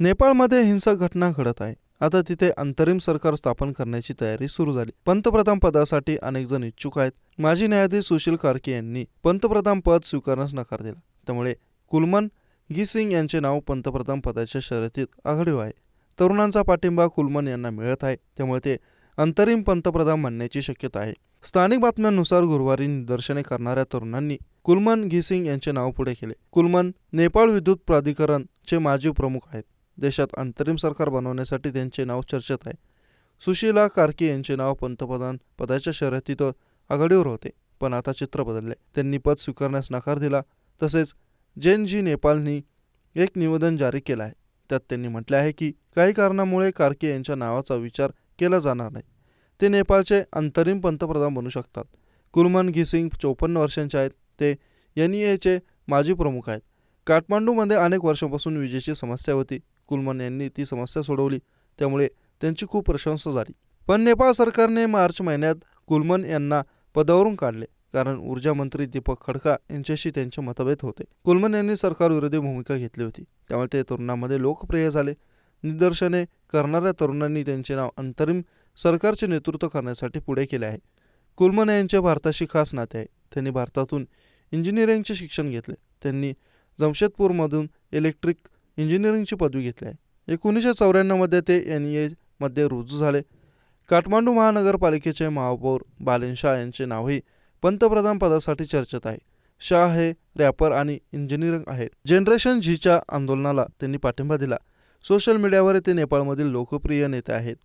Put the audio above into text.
नेपाळमध्ये हिंसक घटना घडत आहे. आता तिथे अंतरिम सरकार स्थापन करण्याची तयारी सुरू झाली. पंतप्रधान पदासाठी अनेक जण इच्छुक आहेत. माजी न्यायाधीश सुशील कार्के यांनी पंतप्रधान पद स्वीकारण्यास नकार दिला. त्यामुळे कुलमन गिसिंग यांचे नाव पंतप्रधान पदाच्या शर्यतीत आघाडीवर आहे. तरुणांचा पाठिंबा कुलमन यांना मिळत आहे. त्यामुळे ते अंतरिम पंतप्रधान म्हणण्याची शक्यता आहे. स्थानिक बातम्यांनुसार गुरुवारी निदर्शने करणाऱ्या तरुणांनी कुलमन घिसिंग यांचे नाव पुढे केले. कुलमन नेपाळ विद्युत प्राधिकरणचे माजी प्रमुख आहेत. देशात अंतरिम सरकार बनवण्यासाठी त्यांचे नाव चर्चेत आहे. सुशीला कार्के यांचे नाव पंतप्रधान पदाच्या शर्यतीत आघाडीवर होते पण आता चित्र बदलले. त्यांनी पद स्वीकारण्यास नकार दिला. तसेच जैन जी नेपाळनी एक निवेदन जारी केलं आहे. त्यात त्यांनी म्हटले आहे की काही कारणामुळे कार्के यांच्या नावाचा विचार केला जाणार नाही. ते नेपाळचे अंतरिम पंतप्रधान बनू शकतात. कुलमन घिसिंग चौपन्न वर्षांचे आहेत. ते एन ई एचे माजी प्रमुख आहेत. काठमांडूमध्ये अनेक वर्षांपासून विजेची समस्या होती. कुलमन यांनी ती समस्या सोडवली. त्यामुळे त्यांची खूप प्रशंसा झाली. पण नेपाळ सरकारने मार्च महिन्यात कुलमन यांना पदावरून काढले. कारण ऊर्जा मंत्री दीपक खडका यांच्याशी त्यांचे मतभेद होते. कुलमन यांनी सरकारविरोधी भूमिका घेतली होती. त्यामुळे ते तरुणांमध्ये लोकप्रिय झाले. निदर्शने करणाऱ्या तरुणांनी त्यांचे नाव अंतरिम सरकारचे नेतृत्व करण्यासाठी पुढे केले आहे. कुलमन यांचे भारताशी खास नाते आहे. त्यांनी भारतातून इंजिनिअरिंगचे शिक्षण घेतले. त्यांनी जमशेदपूरमधून इलेक्ट्रिक इंजिनिअरिंगची पदवी घेतली आहे. एकोणीसशे चौऱ्याण्णवमध्ये ते एन ई एमध्ये रुजू झाले. काठमांडू महानगरपालिकेचे महापौर बालेन शाह यांचे नावही पंतप्रधान पदासाठी चर्चेत आहे. शाह हे रॅपर आणि इंजिनिअरिंग आहेत. जनरेशन झीच्या आंदोलनाला त्यांनी पाठिंबा दिला. सोशल मीडियावर ते नेपाळमधील लोकप्रिय नेते आहेत.